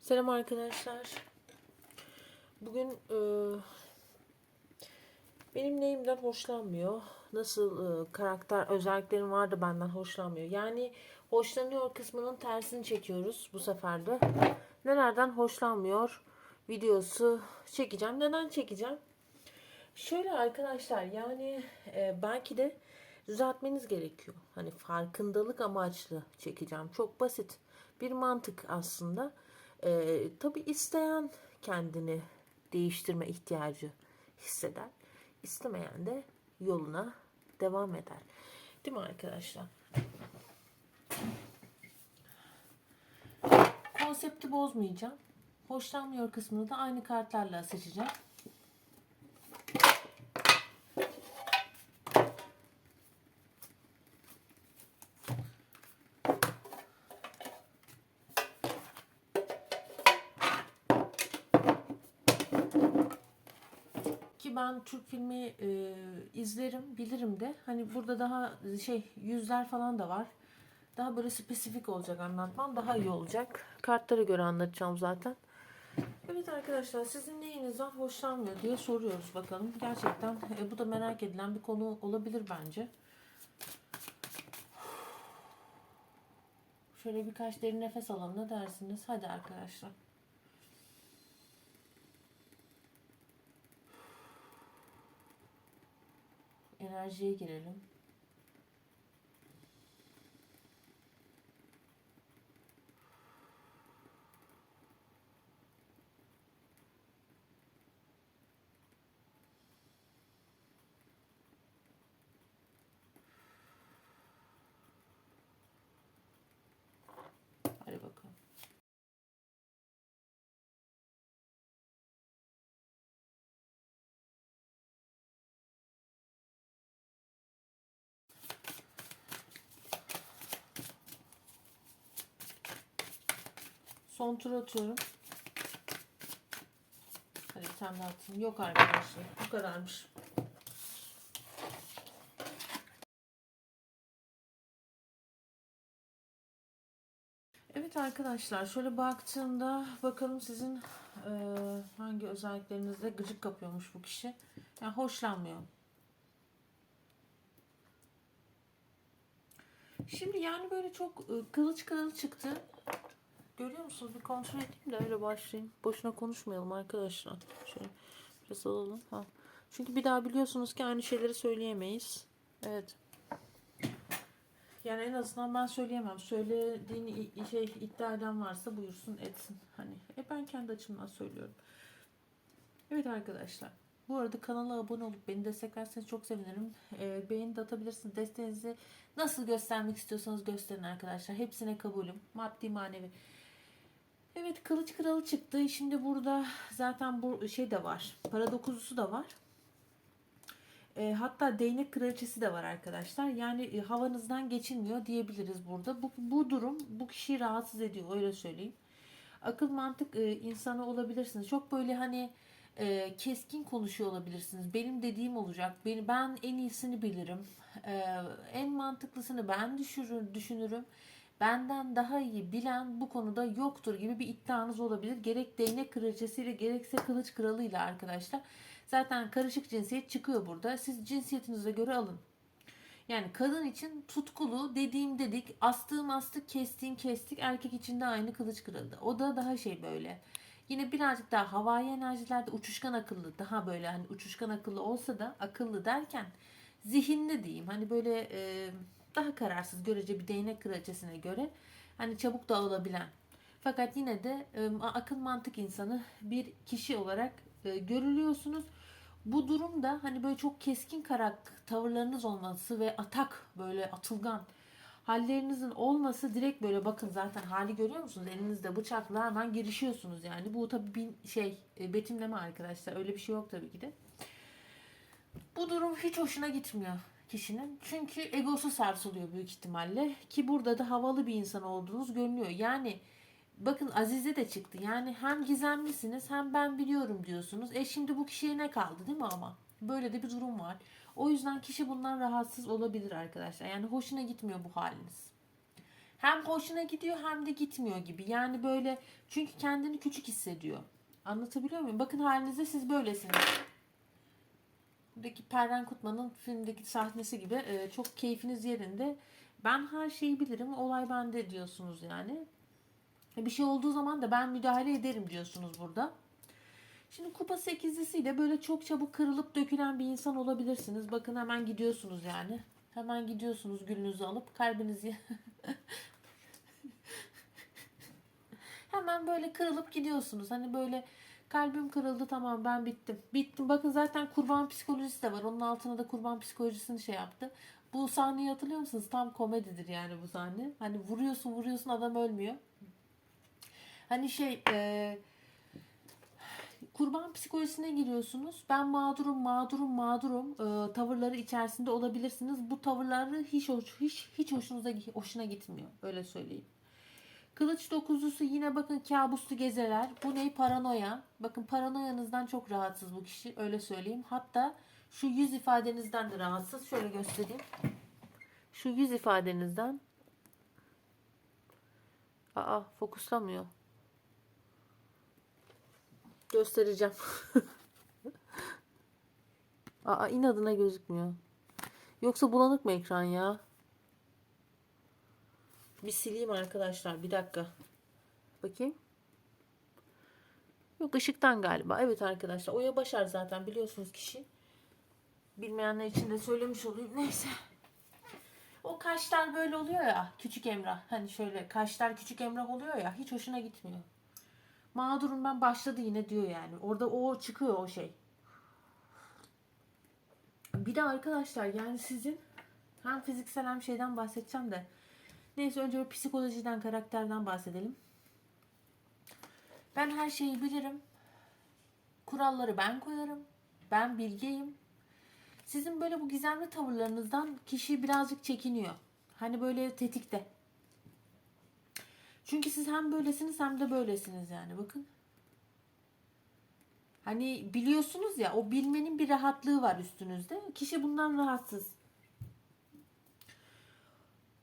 Selam arkadaşlar. Bugün e, benim neyimden hoşlanmıyor? Nasıl e, karakter özelliklerim vardı benden hoşlanmıyor. Yani hoşlanıyor kısmının tersini çekiyoruz bu sefer de. Nelerden hoşlanmıyor videosu çekeceğim. Neden çekeceğim? Şöyle arkadaşlar yani e, belki de düzeltmeniz gerekiyor. Hani farkındalık amaçlı çekeceğim. Çok basit bir mantık aslında. E, tabii isteyen kendini değiştirme ihtiyacı hisseder. İstemeyen de yoluna devam eder. Değil mi arkadaşlar? Konsepti bozmayacağım. Hoşlanmıyor kısmını da aynı kartlarla seçeceğim. Ben Türk filmi e, izlerim, bilirim de. Hani burada daha şey yüzler falan da var. Daha böyle spesifik olacak anlatmam. Daha iyi olacak. Kartlara göre anlatacağım zaten. Evet arkadaşlar sizin neyinizden hoşlanmıyor diye soruyoruz bakalım. Gerçekten e, bu da merak edilen bir konu olabilir bence. Şöyle birkaç derin nefes alalım ne dersiniz? Hadi arkadaşlar. Enerjiye girelim. Hadi bakalım. Son tur atıyorum. Hadi bir tane daha atayım. Yok arkadaşlar. Bu kadarmış. Evet arkadaşlar şöyle baktığımda bakalım sizin e, hangi özelliklerinizde gıcık kapıyormuş bu kişi. Yani hoşlanmıyor. Şimdi yani böyle çok e, kılıç kılıç çıktı. Görüyor musunuz? Bir kontrol edeyim de öyle başlayayım. Boşuna konuşmayalım arkadaşlar. Şöyle biraz alalım. Ha. Çünkü bir daha biliyorsunuz ki aynı şeyleri söyleyemeyiz. Evet. Yani en azından ben söyleyemem. Söylediğini şey iddia eden varsa buyursun etsin. Hani e ben kendi açımdan söylüyorum. Evet arkadaşlar. Bu arada kanala abone olup beni desteklerseniz çok sevinirim. Ee, beğeni de atabilirsiniz. Desteğinizi nasıl göstermek istiyorsanız gösterin arkadaşlar. Hepsine kabulüm. Maddi manevi. Evet kılıç kralı çıktı. Şimdi burada zaten bu şey de var. Para dokuzusu da var. E, hatta değnek kraliçesi de var arkadaşlar. Yani e, havanızdan geçilmiyor diyebiliriz burada. Bu, bu durum bu kişiyi rahatsız ediyor öyle söyleyeyim. Akıl mantık e, insanı olabilirsiniz. Çok böyle hani e, keskin konuşuyor olabilirsiniz. Benim dediğim olacak. Beni, ben en iyisini bilirim. E, en mantıklısını ben düşürür, düşünürüm. Benden daha iyi bilen bu konuda yoktur gibi bir iddianız olabilir. Gerek değnek kraliçesiyle gerekse kılıç kralıyla arkadaşlar. Zaten karışık cinsiyet çıkıyor burada. Siz cinsiyetinize göre alın. Yani kadın için tutkulu dediğim dedik, astığım astık, kestiğim kestik. Erkek için de aynı kılıç kralı. O da daha şey böyle. Yine birazcık daha havai enerjilerde uçuşkan akıllı. Daha böyle hani uçuşkan akıllı olsa da akıllı derken zihinli diyeyim. Hani böyle e, daha kararsız görece bir değnek kraliçesine göre hani çabuk dağılabilen. Fakat yine de e, akıl mantık insanı bir kişi olarak e, görülüyorsunuz. Bu durumda hani böyle çok keskin karak tavırlarınız olması ve atak böyle atılgan hallerinizin olması direkt böyle bakın zaten hali görüyor musunuz? Elinizde bıçakla hemen girişiyorsunuz yani. Bu tabii bir şey e, betimleme arkadaşlar. Öyle bir şey yok tabii ki de. Bu durum hiç hoşuna gitmiyor kişinin. Çünkü egosu sarsılıyor büyük ihtimalle. Ki burada da havalı bir insan olduğunuz görünüyor. Yani bakın Azize de çıktı. Yani hem gizemlisiniz hem ben biliyorum diyorsunuz. E şimdi bu kişiye ne kaldı değil mi ama? Böyle de bir durum var. O yüzden kişi bundan rahatsız olabilir arkadaşlar. Yani hoşuna gitmiyor bu haliniz. Hem hoşuna gidiyor hem de gitmiyor gibi. Yani böyle çünkü kendini küçük hissediyor. Anlatabiliyor muyum? Bakın halinizde siz böylesiniz. Buradaki Perren Kutman'ın filmdeki sahnesi gibi e, çok keyfiniz yerinde. Ben her şeyi bilirim, olay bende diyorsunuz yani. E, Bir şey olduğu zaman da ben müdahale ederim diyorsunuz burada. Şimdi kupa sekizlisiyle böyle çok çabuk kırılıp dökülen bir insan olabilirsiniz. Bakın hemen gidiyorsunuz yani. Hemen gidiyorsunuz gülünüzü alıp kalbinizi hemen böyle kırılıp gidiyorsunuz. Hani böyle kalbim kırıldı tamam ben bittim. Bittim. Bakın zaten kurban psikolojisi de var. Onun altına da kurban psikolojisini şey yaptı. Bu sahneyi hatırlıyor musunuz? Tam komedidir yani bu sahne. Hani vuruyorsun vuruyorsun adam ölmüyor. Hani şey e, kurban psikolojisine giriyorsunuz. Ben mağdurum, mağdurum, mağdurum e, tavırları içerisinde olabilirsiniz. Bu tavırları hiç hoş, hiç hiç hoşunuza hoşuna gitmiyor. Öyle söyleyeyim. Kılıç dokuzlusu yine bakın kabuslu gezeler. Bu ne? Paranoya. Bakın paranoyanızdan çok rahatsız bu kişi. Öyle söyleyeyim. Hatta şu yüz ifadenizden de rahatsız. Şöyle göstereyim. Şu yüz ifadenizden. Aa fokuslamıyor. Göstereceğim. Aa inadına gözükmüyor. Yoksa bulanık mı ekran ya? Bir sileyim arkadaşlar. Bir dakika. Bakayım. Yok ışıktan galiba. Evet arkadaşlar. Oya Başar zaten biliyorsunuz kişi. Bilmeyenler için de söylemiş olayım. Neyse. O kaşlar böyle oluyor ya. Küçük Emrah. Hani şöyle kaşlar küçük Emrah oluyor ya. Hiç hoşuna gitmiyor. Mağdurum ben başladı yine diyor yani. Orada o çıkıyor o şey. Bir de arkadaşlar yani sizin hem fiziksel hem şeyden bahsedeceğim de Neyse önce bir psikolojiden, karakterden bahsedelim. Ben her şeyi bilirim. Kuralları ben koyarım. Ben bilgeyim. Sizin böyle bu gizemli tavırlarınızdan kişi birazcık çekiniyor. Hani böyle tetikte. Çünkü siz hem böylesiniz hem de böylesiniz yani bakın. Hani biliyorsunuz ya o bilmenin bir rahatlığı var üstünüzde. Kişi bundan rahatsız.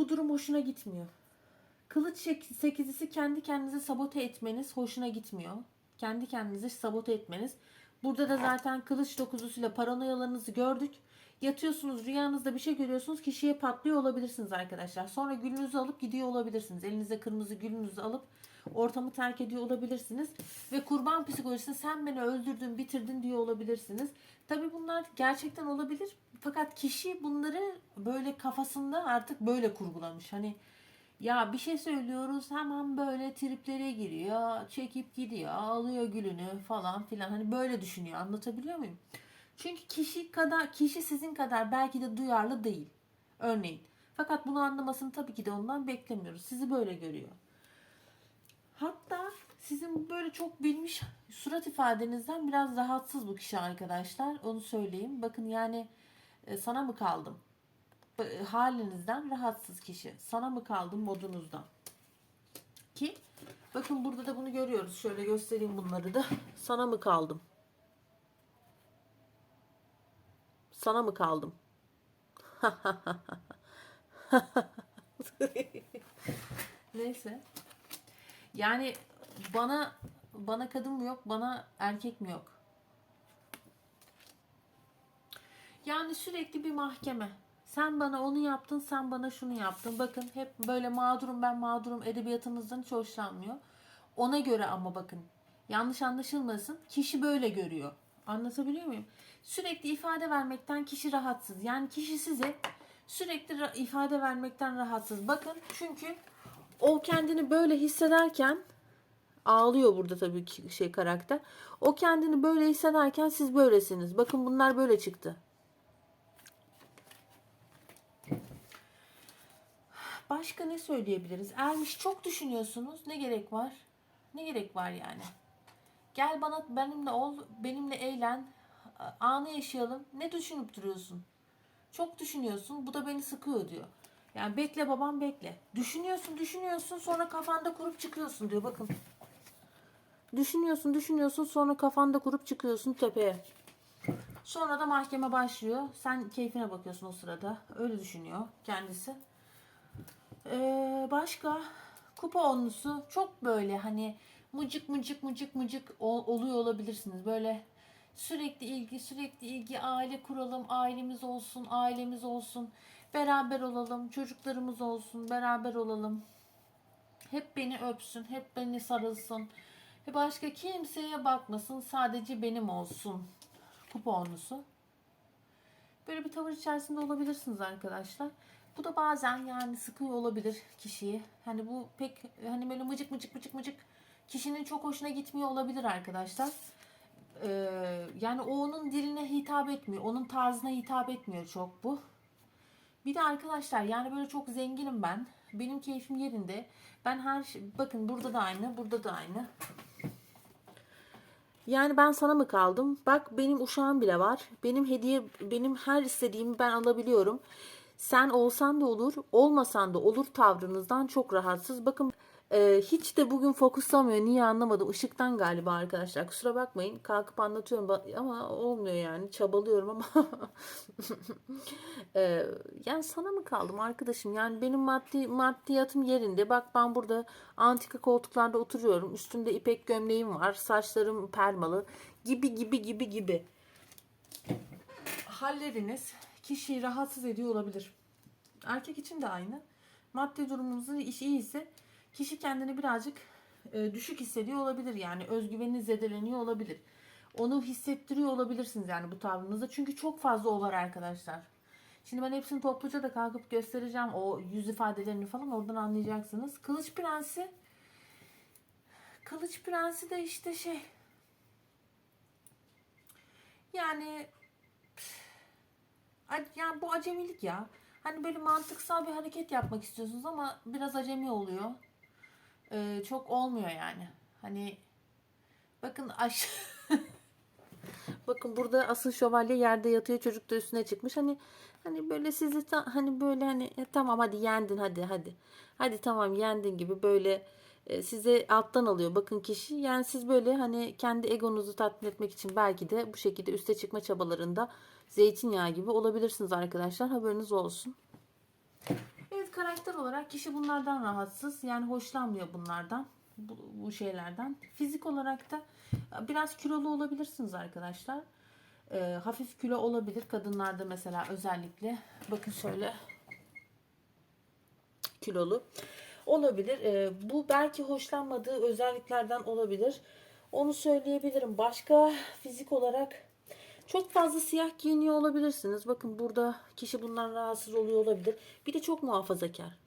Bu durum hoşuna gitmiyor. Kılıç sekizisi kendi kendinizi sabote etmeniz hoşuna gitmiyor. Kendi kendinizi sabote etmeniz. Burada da zaten kılıç dokuzusuyla paranoyalarınızı gördük. Yatıyorsunuz rüyanızda bir şey görüyorsunuz kişiye patlıyor olabilirsiniz arkadaşlar. Sonra gülünüzü alıp gidiyor olabilirsiniz. Elinize kırmızı gülünüzü alıp ortamı terk ediyor olabilirsiniz. Ve kurban psikolojisi sen beni öldürdün bitirdin diyor olabilirsiniz. Tabi bunlar gerçekten olabilir. Fakat kişi bunları böyle kafasında artık böyle kurgulamış. Hani ya bir şey söylüyoruz hemen böyle triplere giriyor, çekip gidiyor, alıyor gülünü falan filan. Hani böyle düşünüyor. Anlatabiliyor muyum? Çünkü kişi kadar kişi sizin kadar belki de duyarlı değil. Örneğin. Fakat bunu anlamasını tabii ki de ondan beklemiyoruz. Sizi böyle görüyor. Sizin böyle çok bilmiş surat ifadenizden biraz rahatsız bu kişi arkadaşlar. Onu söyleyeyim. Bakın yani e, sana mı kaldım? E, Halinizden rahatsız kişi. Sana mı kaldım modunuzdan. Ki bakın burada da bunu görüyoruz. Şöyle göstereyim bunları da. Sana mı kaldım? Sana mı kaldım? Neyse. Yani bana bana kadın mı yok, bana erkek mi yok? Yani sürekli bir mahkeme. Sen bana onu yaptın, sen bana şunu yaptın. Bakın hep böyle mağdurum ben mağdurum edebiyatımızdan hiç hoşlanmıyor. Ona göre ama bakın yanlış anlaşılmasın kişi böyle görüyor. Anlatabiliyor muyum? Sürekli ifade vermekten kişi rahatsız. Yani kişi size sürekli ifade vermekten rahatsız. Bakın çünkü o kendini böyle hissederken ağlıyor burada tabii ki şey karakter. O kendini böyle hissederken siz böylesiniz. Bakın bunlar böyle çıktı. Başka ne söyleyebiliriz? Ermiş çok düşünüyorsunuz. Ne gerek var? Ne gerek var yani? Gel bana benimle ol, benimle eğlen, anı yaşayalım. Ne düşünüp duruyorsun? Çok düşünüyorsun. Bu da beni sıkıyor diyor. Yani bekle babam bekle. Düşünüyorsun, düşünüyorsun, sonra kafanda kurup çıkıyorsun diyor. Bakın. Düşünüyorsun, düşünüyorsun, sonra kafanda kurup çıkıyorsun tepeye. Sonra da mahkeme başlıyor. Sen keyfine bakıyorsun o sırada. Öyle düşünüyor kendisi. Ee, başka kupa onlusu çok böyle hani mucuk mucuk mucuk ol- oluyor olabilirsiniz. Böyle sürekli ilgi sürekli ilgi aile kuralım ailemiz olsun ailemiz olsun beraber olalım çocuklarımız olsun beraber olalım. Hep beni öpsün hep beni sarılsın. Ve başka kimseye bakmasın sadece benim olsun. Kupa onlusu. Böyle bir tavır içerisinde olabilirsiniz arkadaşlar. Bu da bazen yani sıkıyor olabilir kişiyi. Hani bu pek hani böyle mıcık mıcık mıcık mıcık kişinin çok hoşuna gitmiyor olabilir arkadaşlar. Ee, yani o onun diline hitap etmiyor. Onun tarzına hitap etmiyor çok bu. Bir de arkadaşlar yani böyle çok zenginim ben. Benim keyfim yerinde. Ben her şey, bakın burada da aynı, burada da aynı. Yani ben sana mı kaldım? Bak benim uşağım bile var. Benim hediye, benim her istediğimi ben alabiliyorum. Sen olsan da olur, olmasan da olur tavrınızdan çok rahatsız. Bakın e, hiç de bugün fokuslamıyor. Niye anlamadım. Işıktan galiba arkadaşlar. Kusura bakmayın. Kalkıp anlatıyorum ama olmuyor yani. Çabalıyorum ama. E, yani sana mı kaldım arkadaşım? Yani benim maddi maddiyatım yerinde. Bak ben burada antika koltuklarda oturuyorum. Üstümde ipek gömleğim var. Saçlarım permalı. Gibi gibi gibi gibi. Halleriniz kişiyi rahatsız ediyor olabilir. Erkek için de aynı. Maddi durumunuzun işi iyi ise kişi kendini birazcık e, düşük hissediyor olabilir. Yani özgüveni zedeleniyor olabilir. Onu hissettiriyor olabilirsiniz yani bu tavrınızda. Çünkü çok fazla o var arkadaşlar. Şimdi ben hepsini topluca da kalkıp göstereceğim. O yüz ifadelerini falan oradan anlayacaksınız. Kılıç Prensi Kılıç Prensi de işte şey yani yani bu acemilik ya. Hani böyle mantıksal bir hareket yapmak istiyorsunuz ama biraz acemi oluyor. Ee, çok olmuyor yani. Hani bakın aş Bakın burada asıl şövalye yerde yatıyor çocuk da üstüne çıkmış. Hani hani böyle sizi ta- hani böyle hani "E, tamam hadi yendin hadi hadi. Hadi tamam yendin gibi böyle e, size alttan alıyor bakın kişi. Yani siz böyle hani kendi egonuzu tatmin etmek için belki de bu şekilde üste çıkma çabalarında zeytinyağı gibi olabilirsiniz arkadaşlar. Haberiniz olsun. Karakter olarak kişi bunlardan rahatsız. Yani hoşlanmıyor bunlardan. Bu, bu şeylerden. Fizik olarak da biraz kilolu olabilirsiniz arkadaşlar. Ee, hafif kilo olabilir. Kadınlarda mesela özellikle. Bakın şöyle. Kilolu. Olabilir. Ee, bu belki hoşlanmadığı özelliklerden olabilir. Onu söyleyebilirim. Başka fizik olarak çok fazla siyah giyiniyor olabilirsiniz. Bakın burada kişi bundan rahatsız oluyor olabilir. Bir de çok muhafazakar.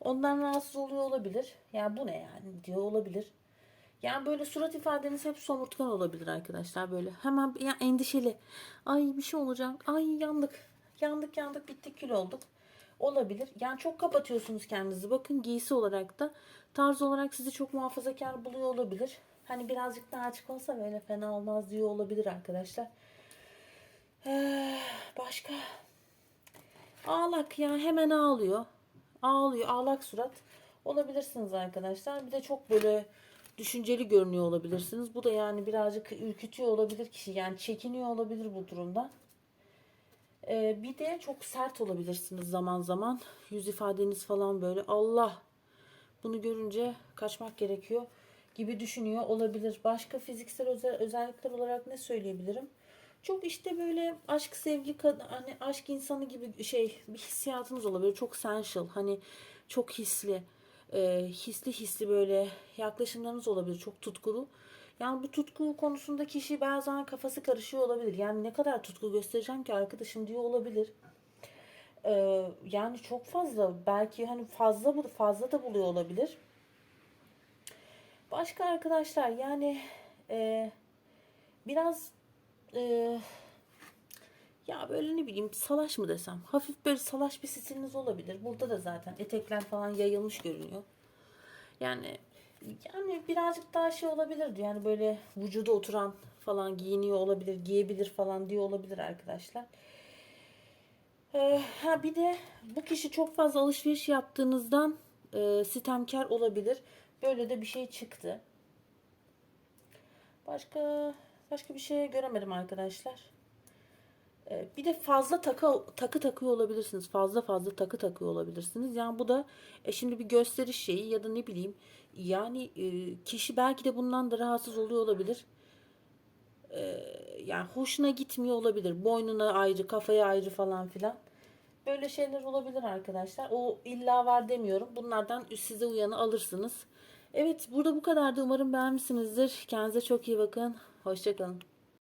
Ondan rahatsız oluyor olabilir. Yani bu ne yani diyor olabilir. Yani böyle surat ifadeniz hep somurtkan olabilir arkadaşlar böyle. Hemen ya endişeli. Ay bir şey olacak. Ay yandık. Yandık yandık bittik kül olduk. Olabilir. Yani çok kapatıyorsunuz kendinizi. Bakın giysi olarak da tarz olarak sizi çok muhafazakar buluyor olabilir. Hani birazcık daha açık olsa böyle fena olmaz diyor olabilir arkadaşlar. Ee, başka ağlak ya hemen ağlıyor. Ağlıyor ağlak surat. Olabilirsiniz arkadaşlar. Bir de çok böyle düşünceli görünüyor olabilirsiniz. Bu da yani birazcık ürkütüyor olabilir kişi. Yani çekiniyor olabilir bu durumda. Ee, bir de çok sert olabilirsiniz zaman zaman. Yüz ifadeniz falan böyle Allah bunu görünce kaçmak gerekiyor gibi düşünüyor olabilir. Başka fiziksel özel, özellikler olarak ne söyleyebilirim? Çok işte böyle aşk sevgi hani aşk insanı gibi şey bir hissiyatınız olabilir. Çok sensual hani çok hisli e, hisli hisli böyle yaklaşımlarınız olabilir. Çok tutkulu. Yani bu tutku konusunda kişi bazen kafası karışıyor olabilir. Yani ne kadar tutku göstereceğim ki arkadaşım diyor olabilir. Ee, yani çok fazla belki hani fazla fazla da buluyor olabilir. Başka arkadaşlar yani e, biraz e, ya böyle ne bileyim salaş mı desem hafif böyle salaş bir stiliniz olabilir. Burada da zaten etekler falan yayılmış görünüyor. Yani yani birazcık daha şey olabilirdi. Yani böyle vücuda oturan falan giyiniyor olabilir, giyebilir falan diye olabilir arkadaşlar. Ee, ha bir de bu kişi çok fazla alışveriş yaptığınızdan e, sitemkar olabilir. Böyle de bir şey çıktı. Başka başka bir şey göremedim arkadaşlar. Ee, Bir de fazla takı takı takıyor olabilirsiniz. Fazla fazla takı takıyor olabilirsiniz. Yani bu da e, şimdi bir gösteriş şeyi ya da ne bileyim yani e, kişi belki de bundan da rahatsız oluyor olabilir. Ee, yani hoşuna gitmiyor olabilir. Boynuna ayrı, kafaya ayrı falan filan. Böyle şeyler olabilir arkadaşlar. O illa var demiyorum. Bunlardan size uyanı alırsınız. Evet burada bu kadardı. Umarım beğenmişsinizdir. Kendinize çok iyi bakın. Hoşçakalın.